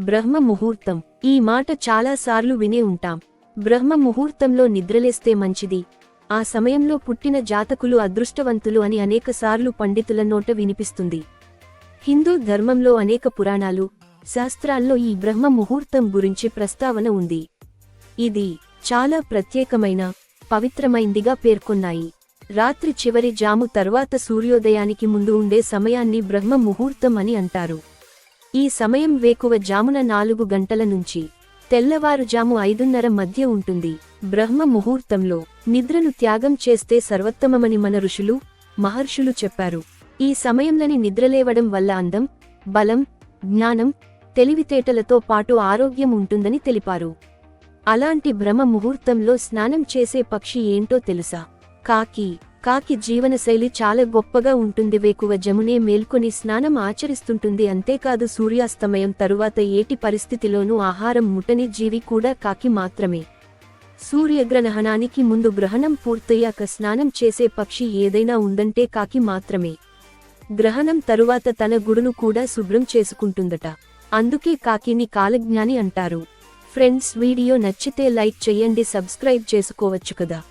బ్రహ్మ ముహూర్తం ఈ మాట చాలాసార్లు వినే ఉంటాం. బ్రహ్మ ముహూర్తంలో నిద్రలేస్తే మంచిది. ఆ సమయంలో పుట్టిన జాతకులు అదృష్టవంతులు అని అనేకసార్లు పండితుల నోట వినిపిస్తుంది. హిందూ ధర్మంలో అనేక పురాణాలు శాస్త్రాల్లో ఈ బ్రహ్మ ముహూర్తం గురించి ప్రస్తావన ఉంది. ఇది చాలా ప్రత్యేకమైన పవిత్రమైందిగా పేర్కొన్నాయి. రాత్రి చివరి జాము తర్వాత సూర్యోదయానికి ముందు ఉండే సమయాన్ని బ్రహ్మ ముహూర్తం అని అంటారు. ఈ సమయం వేకువ జామున నాలుగు గంటల నుంచి తెల్లవారుజాము ఐదున్నర మధ్య ఉంటుంది. బ్రహ్మ ముహూర్తంలో నిద్రను త్యాగం చేస్తే సర్వోత్తమమని మన ఋషులు మహర్షులు చెప్పారు. ఈ సమయంలోని నిద్రలేవడం వల్ల అందం బలం జ్ఞానం తెలివితేటలతో పాటు ఆరోగ్యం ఉంటుందని తెలిపారు. అలాంటి బ్రహ్మ ముహూర్తంలో స్నానం చేసే పక్షి ఏంటో తెలుసా? కాకి కాకి జీవనశైలి చాలా గొప్పగా ఉంటుంది. వేకువ జమునే మేల్కొని స్నానం ఆచరిస్తుంటుంది. అంతేకాదు సూర్యాస్తమయం తరువాత ఏటి పరిస్థితిలోనూ ఆహారం ముట్టని జీవి కూడా కాకి మాత్రమే. సూర్యగ్రహణానికి ముందు గ్రహణం పూర్తయ్యాక స్నానం చేసే పక్షి ఏదైనా ఉందంటే కాకి మాత్రమే. గ్రహణం తరువాత తన గుడును కూడా శుభ్రం చేసుకుంటుందట. అందుకే కాకిని కాలజ్ఞాని అంటారు. ఫ్రెండ్స్ వీడియో నచ్చితే లైక్ చేయండి సబ్స్క్రైబ్ చేసుకోవచ్చు కదా.